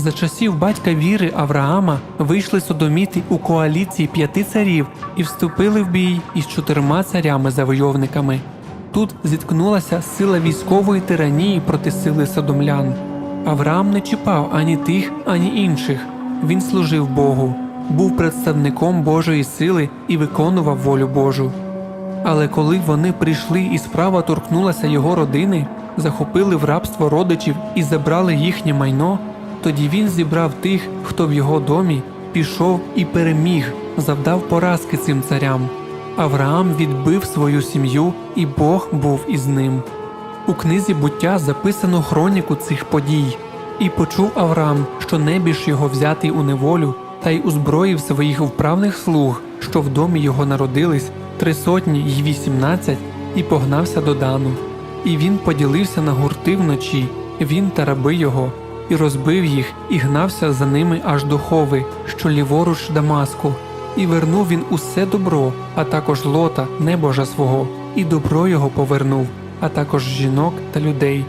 За часів батька віри Авраама вийшли содоміти у коаліції п'яти царів і вступили в бій із чотирма царями-завойовниками. Тут зіткнулася сила військової тиранії проти сили содомлян. Авраам не чіпав ані тих, ані інших. Він служив Богу, був представником Божої сили і виконував волю Божу. Але коли вони прийшли і справа торкнулася його родини, захопили в рабство родичів і забрали їхнє майно, тоді він зібрав тих, хто в його домі, пішов і переміг, завдав поразки цим царям. Авраам відбив свою сім'ю, і Бог був із ним. У книзі буття записано хроніку цих подій, і почув Авраам, що небіж його взятий у неволю, та й узброїв своїх вправних слуг, що в домі його народились, три сотні й вісімнадцять, і погнався до Дану. І він поділився на гурти вночі, він та раби його, і розбив їх, і гнався за ними аж до Хови, що ліворуч Дамаску. І вернув він усе добро, а також лота, небожа свого, і добро його повернув, а також жінок та людей.